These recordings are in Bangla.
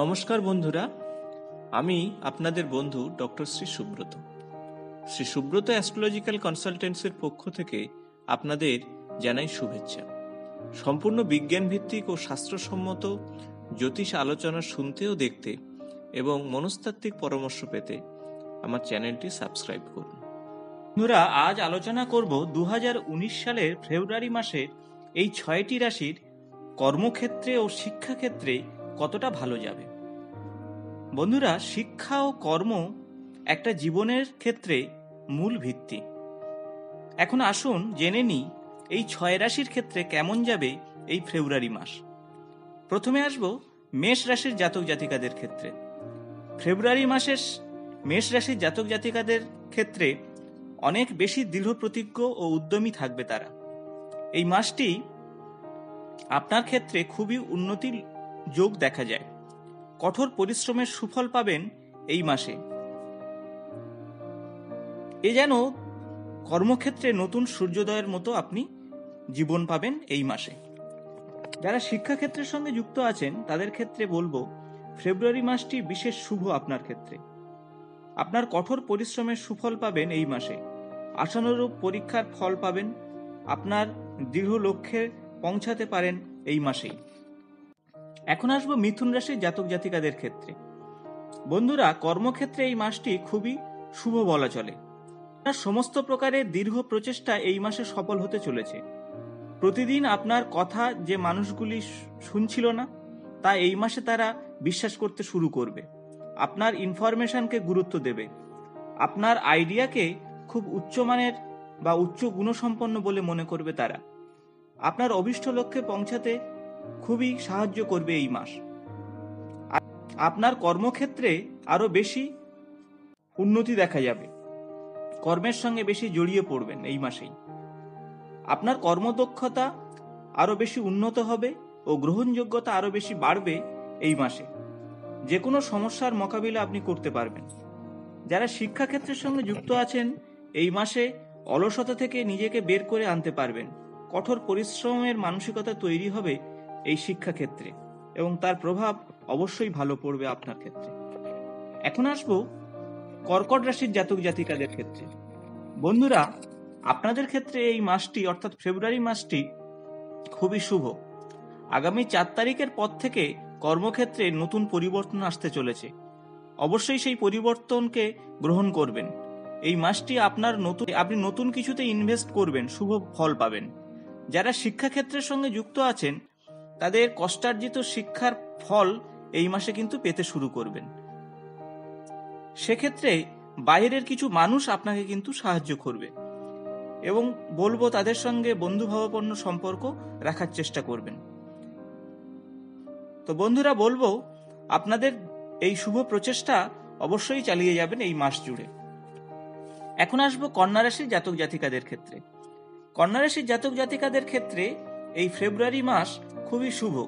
নমস্কার বন্ধুরা, আমি আপনাদের বন্ধু ডক্টর শ্রী সুব্রত। শ্রী সুব্রত অ্যাস্ট্রোলজিক্যাল কনসালটেন্সির পক্ষ থেকে আপনাদের জানাই শুভেচ্ছা। সম্পূর্ণ বিজ্ঞান ভিত্তিক ও শাস্ত্রসম্মত জ্যোতিষ আলোচনা শুনতে ও দেখতে এবং মনস্তাত্ত্বিক পরামর্শ পেতে আমার চ্যানেলটি সাবস্ক্রাইব করুন। বন্ধুরা, আজ আলোচনা করব দু হাজার উনিশ সালের ফেব্রুয়ারি মাসের এই ছয়টি রাশির কর্মক্ষেত্রে ও শিক্ষাক্ষেত্রে কতটা ভালো যাবে? বন্ধুরা, শিক্ষা ও কর্ম একটা জীবনের ক্ষেত্রে মূল ভিত্তি। এখন আসুন জেনে নিই এই ছয় রাশির ক্ষেত্রে কেমন যাবে এই ফেব্রুয়ারি মাস। প্রথমে আসব মেষ রাশির জাতক জাতিকাদের ক্ষেত্রে। ফেব্রুয়ারি মাসের মেষ রাশির জাতক জাতিকাদের ক্ষেত্রে অনেক বেশি দৃঢ় প্রতিজ্ঞ ও উদ্যমী থাকবে তারা। এই মাসটি আপনার ক্ষেত্রে খুবই উন্নতির যোগ দেখা যায়। কঠোর পরিশ্রমের সুফল পাবেন এই মাসে। এ যেন কর্মক্ষেত্রে নতুন সূর্যোদয়ের মতো আপনি জীবন পাবেন এই মাসে। যারা শিক্ষাক্ষেত্রের সঙ্গে যুক্ত আছেন, তাদের ক্ষেত্রে বলব, ফেব্রুয়ারি মাসটি বিশেষ শুভ আপনার ক্ষেত্রে। আপনার কঠোর পরিশ্রমের সুফল পাবেন এই মাসে। আশানুরূপ পরীক্ষার ফল পাবেন। আপনার দৃঢ় লক্ষ্যে পৌঁছাতে পারেন এই মাসেই। এখন আসব মিথুন রাশির জাতক জাতিকাদের ক্ষেত্রে। বন্ধুরা, কর্মক্ষেত্রে এই মাসটি খুবই শুভ বলা চলে। সমস্ত প্রকারের দীর্ঘ প্রচেষ্টা এই মাসে সফল হতে চলেছে। প্রতিদিন আপনার কথা যে মানুষগুলি শুনছিল না, তা এই মাসে তারা বিশ্বাস করতে শুরু করবে। আপনার ইনফরমেশনকে গুরুত্ব দেবে। আপনার আইডিয়াকে খুব উচ্চমানের বা উচ্চ গুণসম্পন্ন বলে মনে করবে তারা। আপনার অভিষ্ট লক্ষ্যে পৌঁছাতে খুবই সাহায্য করবে এই মাস। আপনার কর্মক্ষেত্রে আরও বেশি উন্নতি দেখা যাবে। কর্মের সঙ্গে বেশি জড়িয়ে পড়বেন এই মাসেই। আপনার কর্মদক্ষতা আরও বেশি উন্নত হবে ও গ্রহণযোগ্যতা আরও বেশি বাড়বে এই মাসে। যে কোনো সমস্যার মোকাবিলা আপনি করতে পারবেন। যারা শিক্ষাক্ষেত্রের সঙ্গে যুক্ত আছেন, এই মাসে অলসতা থেকে নিজেকে বের করে আনতে পারবেন। কঠোর পরিশ্রমের মানসিকতা তৈরি হবে এই শিক্ষাক্ষেত্রে। এবং তার প্রভাব অবশ্যই ভালো পড়বে আপনার ক্ষেত্রে। এখন আসব কর্কট রাশির জাতক জাতিকাদের ক্ষেত্রে। বন্ধুরা, আপনাদের ক্ষেত্রে এই মাসটি, অর্থাৎ ফেব্রুয়ারি মাসটি খুবই শুভ। আগামী চার তারিখের পর থেকে কর্মক্ষেত্রে নতুন পরিবর্তন আসতে চলেছে। অবশ্যই সেই পরিবর্তনকে গ্রহণ করবেন। এই মাসটি আপনার নতুন, আপনি নতুন কিছুতে ইনভেস্ট করবেন, শুভ ফল পাবেন। যারা শিক্ষাক্ষেত্রের সঙ্গে যুক্ত আছেন তাদের কষ্টার্জিত শিক্ষার ফল এই মাসে কিন্তু পেতে শুরু করবেন। সেক্ষেত্রে বাইরের কিছু মানুষ আপনাকে কিন্তু সাহায্য করবে এবং বলব তাদের সঙ্গে বন্ধুভাবাপন্ন সম্পর্ক রাখার চেষ্টা করবেন। তো বন্ধুরা, বলব আপনাদের এই শুভ প্রচেষ্টা অবশ্যই চালিয়ে যাবেন এই মাস জুড়ে। এখন আসব কন্যা রাশির জাতক জাতিকাদের ক্ষেত্রে। কন্যা রাশির জাতক জাতিকাদের ক্ষেত্রে এই ফেব্রুয়ারি মাস খুবই শুভ।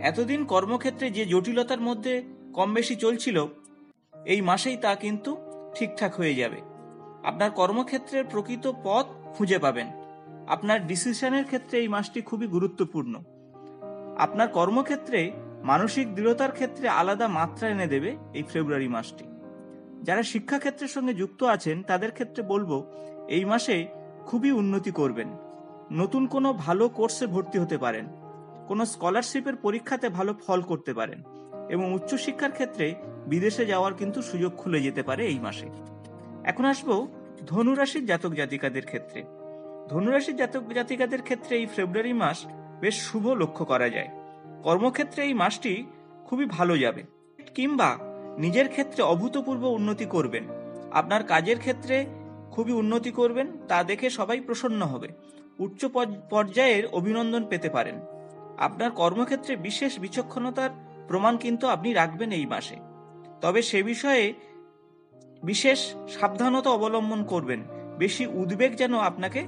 এতদিন কর্মক্ষেত্রে যে জটিলতার মধ্যে কম বেশি চলছিল, এই মাসেই তা কিন্তু ঠিকঠাক হয়ে যাবে। আপনার কর্মক্ষেত্রের প্রকৃত পথ খুঁজে পাবেন। আপনার ডিসিশনের ক্ষেত্রে এই মাসটি খুবই গুরুত্বপূর্ণ। আপনার কর্মক্ষেত্রে মানসিক দৃঢ়তার ক্ষেত্রে আলাদা মাত্রা এনে দেবে এই ফেব্রুয়ারি মাসটি। যারা শিক্ষাক্ষেত্রের সঙ্গে যুক্ত আছেন, তাদের ক্ষেত্রে বলব, এই মাসে খুবই উন্নতি করবেন। নতুন কোনো ভালো কোর্সে ভর্তি হতে পারেন, কোনো স্কলারশিপের পরীক্ষাতে ভালো ফল করতে পারেন এবং উচ্চশিক্ষার ক্ষেত্রে বিদেশে যাওয়ার কিন্তু সুযোগ খুলে যেতে পারে এই মাসে। এখন আসব ধনুরাশির জাতক জাতিকাদের ক্ষেত্রে। ধনুরাশির জাতক জাতিকাদের ক্ষেত্রে এই ফেব্রুয়ারি মাস বেশ শুভ লক্ষ্য করা যায়। কর্মক্ষেত্রে এই মাসটি খুবই ভালো যাবে কিংবা নিজের ক্ষেত্রে অভূতপূর্ব উন্নতি করবেন। আপনার কাজের ক্ষেত্রে খুবই উন্নতি করবেন, তা দেখে সবাই প্রসন্ন হবে। উচ্চ পর্যায়ের অভিনন্দন পেতে পারেন। আপনার কর্মক্ষেত্রে বিশেষ বিচক্ষণতার প্রমাণ কিন্তু আপনি রাখবেন এই মাসে। তবে সে বিষয়ে বিশেষ সাবধানতা অবলম্বন করবেন। বেশি উদ্বেগ যেন আপনাকে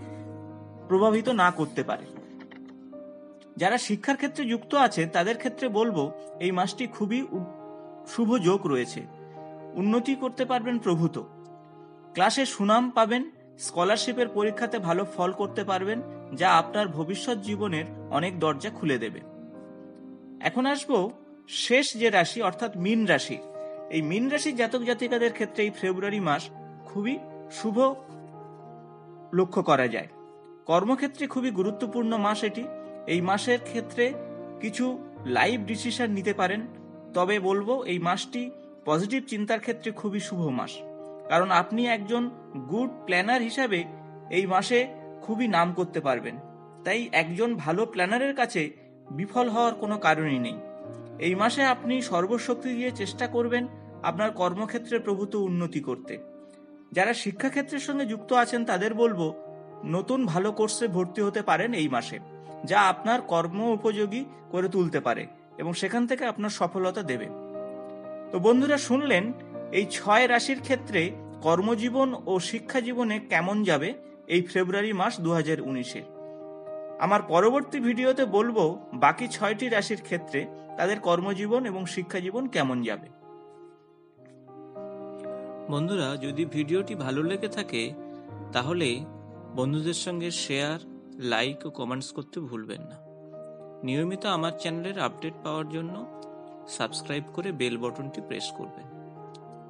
প্রভাবিত না করতে পারে। যারা শিক্ষার ক্ষেত্রে যুক্ত আছে, তাদের ক্ষেত্রে বলব, এই মাসটি খুবই শুভ যোগ রয়েছে। উন্নতি করতে পারবেন প্রভূত। ক্লাসে সুনাম পাবেন, স্কলারশিপের পরীক্ষাতে ভালো ফল করতে পারবেন, যা আপনার ভবিষ্যৎ জীবনের অনেক দরজা খুলে দেবে। এখন আসব শেষ যে রাশি, অর্থাৎ মীন রাশি। এই মীন রাশির জাতক জাতিকাদের ক্ষেত্রে এই ফেব্রুয়ারি মাস খুবই শুভ লক্ষ্য করা যায়। কর্মক্ষেত্রে খুবই গুরুত্বপূর্ণ মাস এটি। এই মাসের ক্ষেত্রে কিছু লাইভ ডিসিশন নিতে পারেন। তবে বলব এই মাসটি পজিটিভ চিন্তার ক্ষেত্রে খুবই শুভ মাস। কারণ আপনি একজন গুড প্ল্যানার হিসাবে এই মাসে খুবই নাম করতে পারবেন। তাই একজন ভালো প্ল্যানারের কাছে বিফল হওয়ার কোনো কারণই নেই। এই মাসে আপনি সর্বশক্তি দিয়ে চেষ্টা করবেন আপনার কর্মক্ষেত্রে প্রভূত উন্নতি করতে। যারা শিক্ষাক্ষেত্রের সঙ্গে যুক্ত আছেন, তাদের বলব, নতুন ভালো কোর্সে ভর্তি হতে পারেন এই মাসে, যা আপনার কর্ম উপযোগী করে তুলতে পারে এবং সেখান থেকে আপনার সফলতা দেবে। তো বন্ধুরা শুনলেন এই ছয় রাশির ক্ষেত্রে কর্মজীবন ও শিক্ষা জীবনে কেমন যাবে এই ফেব্রুয়ারি মাস দু হাজার আমার পরবর্তী ভিডিওতে বলব বাকি ছয়টি রাশির ক্ষেত্রে তাদের কর্মজীবন এবং শিক্ষা জীবন কেমন যাবে। বন্ধুরা, যদি ভিডিওটি ভালো লেগে থাকে, তাহলে বন্ধুদের সঙ্গে শেয়ার, লাইক ও কমেন্টস করতে ভুলবেন না। নিয়মিত আমার চ্যানেলের আপডেট পাওয়ার জন্য সাবস্ক্রাইব করে বেল বটনটি প্রেস করবেন।